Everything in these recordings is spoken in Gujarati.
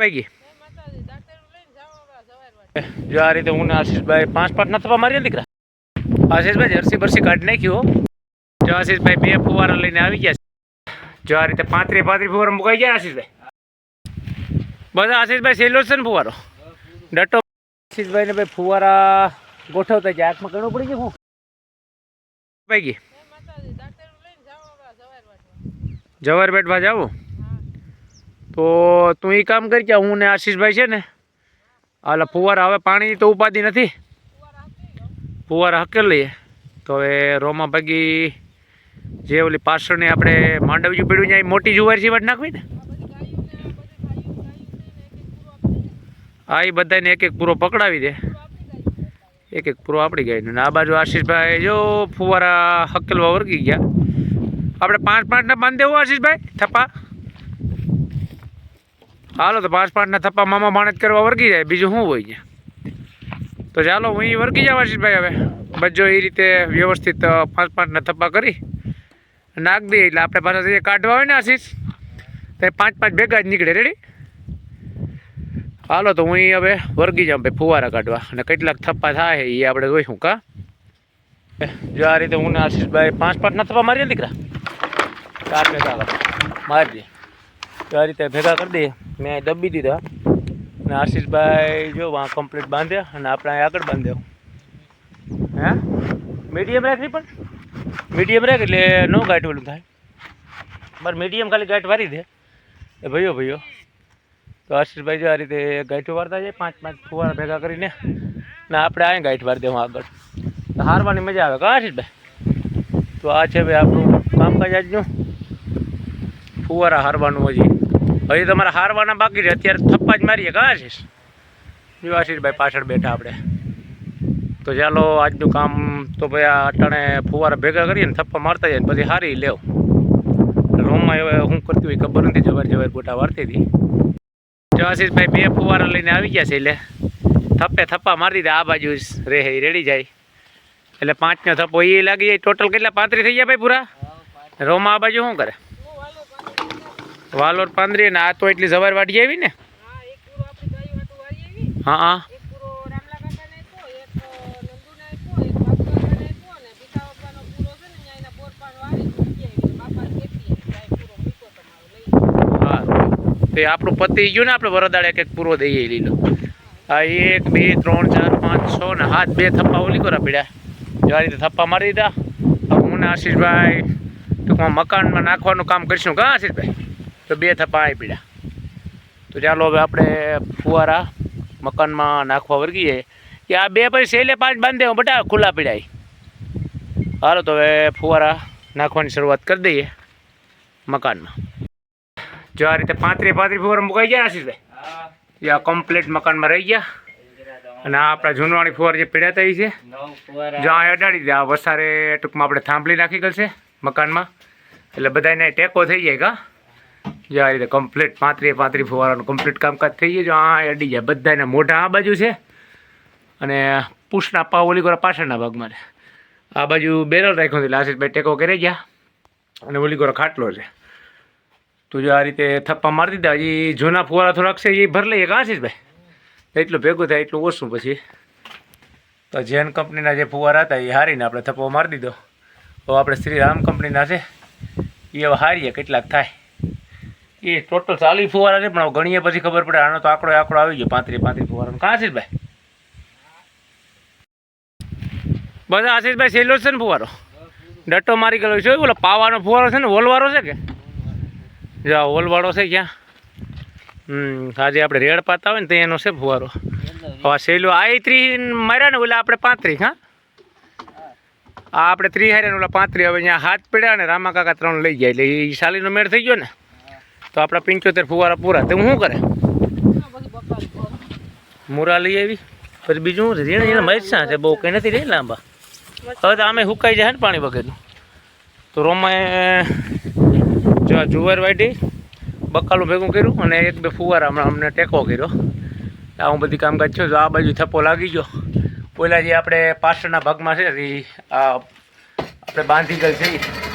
પૈકી જો આ રીતે હું આશીષભાઈ પાંચ પાંચ ના થવા મારી દીકરા. આશીષભાઈ જર્સી બરસી કાઢી નાખ્યો. જો આશીષભાઈ બે ફુવારા લઈને આવી ગયા છે. જો આ રીતે પાંત્રી પાંત્રી ફુવારા મુકાઈ ગયા આશીષભાઈ. બધા આશીષભાઈ સહેલો છે ને ફુવારો. ડટો આશીષભાઈ ને ભાઈ ફુવારા ગોઠવતા જાય હાથમાં ઘણું પડી ગયું હું. પૈકી જવાર બેટવા જાવું તો તું એ કામ કરી કે હું ને આશીષભાઈ છે ને હાલ ફુવારા હવે પાણી તો ઉપાધિ નથી. ફુવારા હકેલ લઈએ. તો હવે રોમા ભાગી જે ઓલી પાછળની આપણે માંડવજી પીડ્યું ત્યાં મોટી જુવાર સિવાટ નાખવી ને? હા એ બધાને એક એક પૂરો પકડાવી દે. એક એક પૂરો આપણી ગાયનું ને. આ બાજુ આશીષભાઈ જો ફુવારા હકેલવા વર્ગી ગયા. આપણે પાંચ પાંચના બાંધી દેવું આશીષભાઈ, થપ્પા. હાલો તો પાંચ પાંચના થપ્પા મામા માણસ કરવા વર્ગી જાય. બીજું શું હોય ત્યાં તો ચાલો હું વર્ગી જાવ આશીષભાઈ હવે. બજો એ રીતે વ્યવસ્થિત પાંચ પાંચના થપ્પા કરી. નાખ દઈએ એટલે આપણે પાછા જે કાઢવા હોય ને આશીષ? તો પાંચ પાંચ ભેગા જ નીકળે. રેડી હાલો તો હું હવે વર્ગી જાઉં ભાઈ ફુવારા કાઢવા. અને કેટલાક થપ્પા થાય એ આપણે જોઈશું, કા? જો આ રીતે હું ને આશીષભાઈ પાંચ પાંચના થપ્પા મારીએ દીકરા? ચાર ભેગા કર. મારજે તો આ રીતે ભેગા કરી દઈએ. મેં દબી દીધા અને આશીષભાઈ જો વાં કમ્પ્લીટ બાંધ્યા અને આપણે અહીં આગળ બાંધ્યો. હે? મીડિયમ રાખી પણ? મીડિયમ રાખ એટલે નો ગાંઠ ઓલું થાય. મારે મીડિયમ ખાલી ગાંઠ વારી દે. એ ભાઈઓ ભાઈઓ, તો આશીષભાઈ જો આ રીતે ગાંઠો વારતા જાય, પાંચ પાંચ ફુવારા ભેગા કરીને, ને આપણે અહીં ગાંઠ વારી દેવું આગળ. તો હારવાની મજા આવે. આશીષભાઈ? તો આ છે ભાઈ આપણું કામકાજ આજનું. ફુવારા હારવાનું હજી. હજી તમારે હારવાના બાકી છે. અત્યારે થપ્પા જ મારીએ. કા આશીષ જો પાછળ બેઠા આપણે. તો ચાલો, આજનું કામ તો ભાઈ આ અટાણે ફુવારા ભેગા કરીએ ને થપ્પા મારતા જાય પછી હારી લેવ. રૂમમાં હવે હું કરતી હોય ખબર નથી. જવાર જવાર ગોટા વારતી હતી. જો આશીષભાઈ બે ફુવારા લઈને આવી ગયા છે એટલે થપ્પે થપ્પા મારી દીધા. આ બાજુ રે એ રેડી જાય. એટલે પાંચનો થપ્પો એ લાગી જાય. ટોટલ કેટલા? પાંત્રીસ થઈ ગયા ભાઈ પૂરા? રોમાં આ બાજુ શું કરે? વાલોર પાંદરી ને આ તો એટલી જવાર વાટી આવી ને? હા હા હા. તો આપણું પતિ ગયું ને આપણે વરદાળે એક એક પૂરો દઈએ લીલો. આ એક બે ત્રણ ચાર પાંચ છ ને હાથ બે થપ્પા ઓલી કરા પીડ્યા. જો આ રીતે થપ્પા મારી દીધા. હું ને આશીષભાઈ ટૂંકમાં મકાનમાં નાખવાનું કામ કરીશું. કાં આશીષભાઈ? તો બે થપ્પા આવી પડ્યા. તો ચાલો હવે આપણે ફુવારા મકાનમાં નાખવા વર્ગી જાય કે આ બે પછી સેલે પાંચ બાંધે બટા ખુલ્લા પીડાય. હાલો તો હવે ફુવારા નાખવાની શરૂઆત કરી દઈએ મકાનમાં. જો આ રીતે પાંત્રી પાંત્રી ફુવારા મુકાઈ ગયા આશીષભાઈ આ કમ્પ્લીટ મકાનમાં રહી ગયા. અને આપણા જૂનવાણી ફુવાર જે પીડા થઈ છે. જો આ અડાડી દે, આ વસારે ટૂંકમાં આપણે થાંભલી નાખી ગયેલ મકાનમાં. એટલે બધાને ટેકો થઈ જાય કા? જો આ રીતે કમ્પ્લીટ પાંત્રી પાંત્રી ફુવારાનું કમ્પ્લીટ કામકાજ થઈ ગયું. જો આ અડી જાય બધાને મોઢા આ બાજુ છે. અને પૂછના પાવ ઓલી ગોરા પાછળના ભાગમાં છે આ બાજુ બેરલ રાખ્યો એટલે આશીષભાઈ ટેકો કરી ગયા. અને ઓલી ગોરા ખાટલો છે. તો જો આ રીતે થપ્પા મારી દીધા. હજી જૂના ફુવારા થોડાક છે, એ ભરી લઈએ આશીષભાઈ એટલું ભેગું થાય, એટલું ઓછું પછી. તો જેન કંપનીના જે ફુવારા હતા, એ હારીને આપણે થપ્પો મારી દીધો. તો આપણે શ્રી રામ કંપનીના છે, એ હવે હારીએ, કેટલાક થાય. એ ટોટલ ચાલીસ ફુવારા છે, પણ ગણીએ પછી ખબર પડે. આનો તો આંકડો આંકડો આવી ગયો. પાંત્રીસ પાંત્રીસ ફુવારાનો. કાં આશીષભાઈ? બધા આશીષભાઈ સહેલો છે ને ફુવારો? ડટ્ટો મારી ગયેલો છે. ઓલો પાવાનો ફુવારો છે ને, વોલવાળો છે કે? જા, વોલવાળો છે ક્યાં? હમ, આજે આપણે રેડ પાતા હોય ને તો એનો છે ફુવારો. હવે સહેલો આ ત્રીસ માર્યા ને ઓલા આપણે પાંત્રીસ, હા? આ આપણે ત્રીસ હાર્યા ને ઓલા પાંત્રીસ. હવે અહીંયા હાથ પડ્યા ને રામા કાકા ત્રણ લઈ ગયા. એટલે એ સાલીનો મેળ થઈ ગયો ને. તો આપણા પંચોતેર ફુવારા પૂરા. તો હું કરે? મુરા લઈ આવી. પછી બીજું શું? રીણ ઝીણા ઝીણા છે. બહુ કંઈ નથી રે લાંબા. હવે તો આમે સુકાઈ જાય ને પાણી વગરનું. તો રોમાએ જો જુવાર વાટી બકાલું ભેગું કર્યું અને એક બે ફુવારા હમણાં અમને ટેકો કર્યો. આવું બધી કામકાજ છું તો આ બાજુ થપ્પો લાગી ગયો. પહેલાં જે આપણે પાછળના ભાગમાં છે એ આ આપણે બાંધી ગયેલ છે.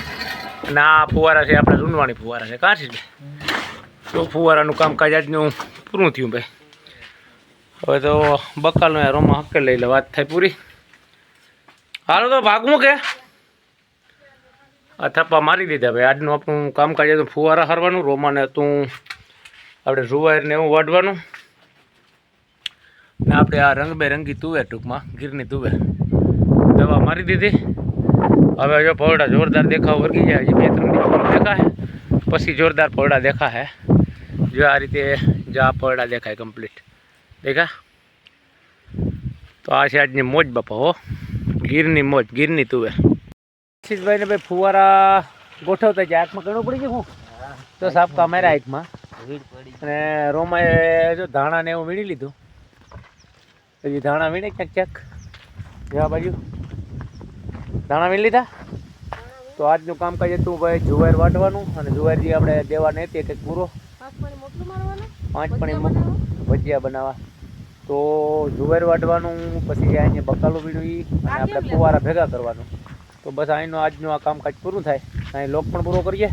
અને આ ફુવારા છે, આપણે રૂનવાણી ફુવારા છે, કાં છે તો ફુવારાનું કામકાજ આજનું પૂરું થયું ભાઈ. હવે તો બકાલનો રોમાં હકે લઈ લે, વાત થાય પૂરી. હાલો તો ભાગવું કે આ થપ્પા મારી દીધા ભાઈ. આજનું આપણું કામકાજ હતું ફુવારા હરવાનું, રોમાને હતું આપણે રૂવાયરને એવું વાઢવાનું. ને આપણે આ રંગબેરંગી તુવેર ટૂંકમાં, ગીરની તુવેર દવા મારી દીધી. હવે જો પહોળા જોરદાર દેખાવ વર્ગી જાય હજી બે ત્રણ દેખાય. પછી જોરદાર પહોળા દેખાય જો આ રીતે જો આ પહોળા દેખાય કમ્પ્લીટ દેખા? તો આ છે આજની મોજ બાપા હો. ગીરની મોજ, ગીરની તુવેર આશીષભાઈ ને ભાઈ ફુવારા ગોઠવતા જાય આંખમાં ઘણું પડી ગયું હું? તો સાપ મારા આંખમાં અને રોમાએ જો ધાણા ને એવું વીણી લીધું. હજી ધાણા વીણે ક્યાંક ક્યાંક. જવા બાજુ. ધાણા વીણ લીધા? તો આજનું કામકાજ હતું ભાઈ જુવાર વાટવાનું અને જુવારજી આપણે દેવા નહીં તે કંઈક પૂરો. પાંચ પાણી ભજીયા બનાવવા? તો જુવાર વાટવાનું પછી અહીંયા બકાલું વીણું ઈ અને આપણે ફુવારા ભેગા કરવાનું. તો બસ અહીંનું આજનું આ કામકાજ પૂરું થાય. અહીં લોક પણ પૂરો કરીએ.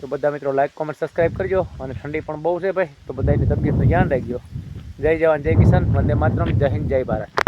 તો બધા મિત્રો લાઈક કોમેન્ટ સબસ્ક્રાઈબ કરજો. અને ઠંડી પણ બહુ છે ભાઈ. તો બધાની તબિયતનું ધ્યાન રાખજો. જય જવાન જય કિસાન. વંદે માતરમ. જય હિન્દ જય ભારત.